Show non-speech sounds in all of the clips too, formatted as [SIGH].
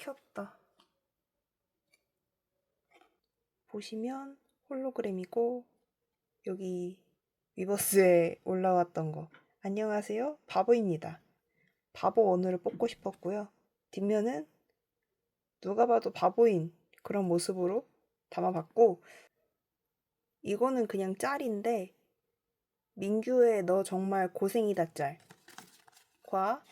켰다. 보시면 홀로그램이고 여기 위버스에 올라왔던 거. 안녕하세요. 바보입니다. 바보 원우를 뽑고 싶었고요. 뒷면은 누가 봐도 바보인 그런 모습으로 담아봤고 이거는 그냥 짤인데 민규의 너 정말 고생이다 짤과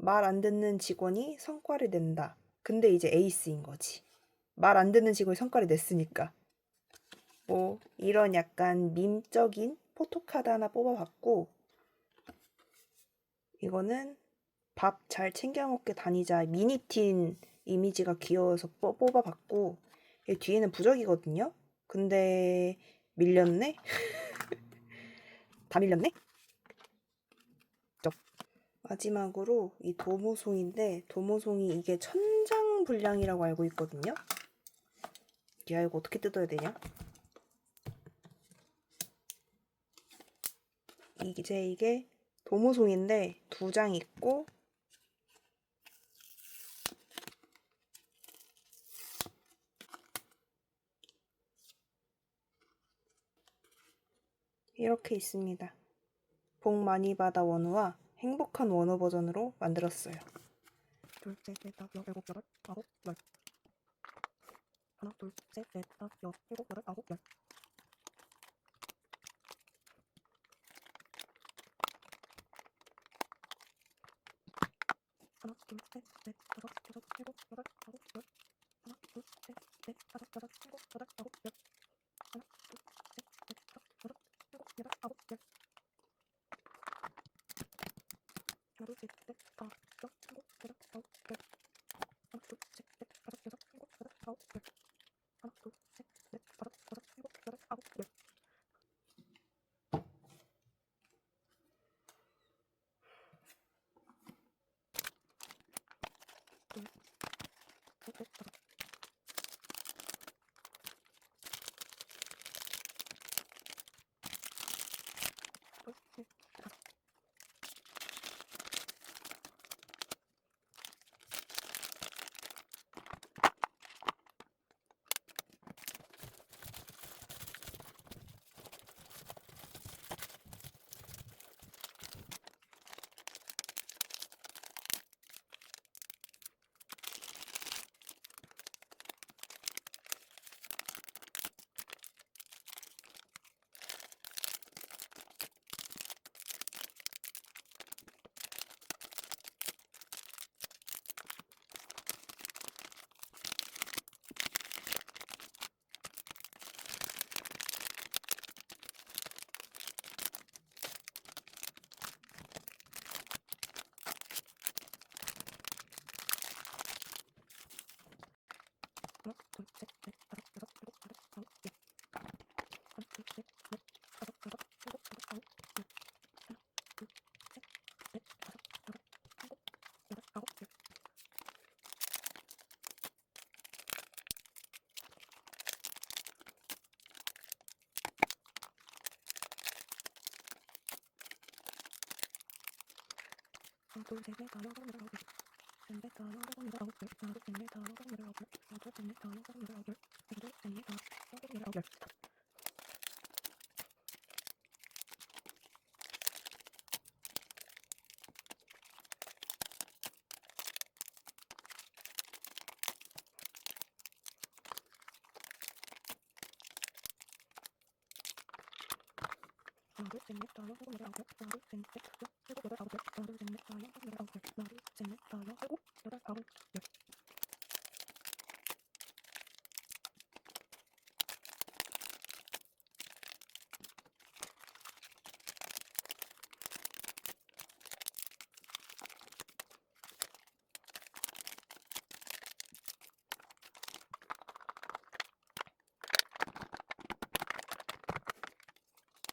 말 안 듣는 직원이 성과를 낸다. 근데 이제 에이스인 거지. 말 안 듣는 직원이 성과를 냈으니까. 뭐 이런 약간 밈적인 포토카드 하나 뽑아봤고 이거는 밥 잘 챙겨 먹게 다니자 미니틴 이미지가 귀여워서 뽑- 뽑아봤고 이 뒤에는 부적이거든요. 근데 밀렸네. [LAUGHS] 다 밀렸네. 쩝. 마지막으로 이 도모송인데 도모송이 이게 천장 분량이라고 알고 있거든요. 야 이거 어떻게 뜯어야 되냐? 이제 이게 도모송인데 두 장 있고 이렇게 있습니다. 복 많이 받아 원우와 행복한 원우 버전으로 만들었어요. 둘, 셋, 넷, 다섯, 여섯, 일곱, 여덟, 아홉, 열. 하나, 둘, 셋, 넷, 다섯, 여섯, 일곱, 여덟, 아홉, 열. 하나, 둘, 셋, 넷, 다섯, 여섯, 일곱, 여덟, 아홉, 열. 하나, 둘, 셋, 넷, 다섯, 여섯, 일곱, 여덟, 아홉, 열. 하나, 둘, 셋, 넷, 다섯, 여섯, 일곱, 여덟, 아홉, 열. 하나, 둘, 셋, 넷, 다섯, 여섯, 일곱, 여덟, 아홉, 열. 하나, 둘, 셋, 넷, 다섯, 여섯, 일 都成的套路，都成的套路，都成的套路，都成的套路，都成的套路，都成的套路，成的套路，成的套路。 하나, 둘, 셋, 넷, 다섯, 여섯, 일곱, 아홉, 열. 하나, 둘, 셋, 넷, 다섯, 일곱, 여덟, 아홉, 열. 하나, 둘,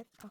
넷다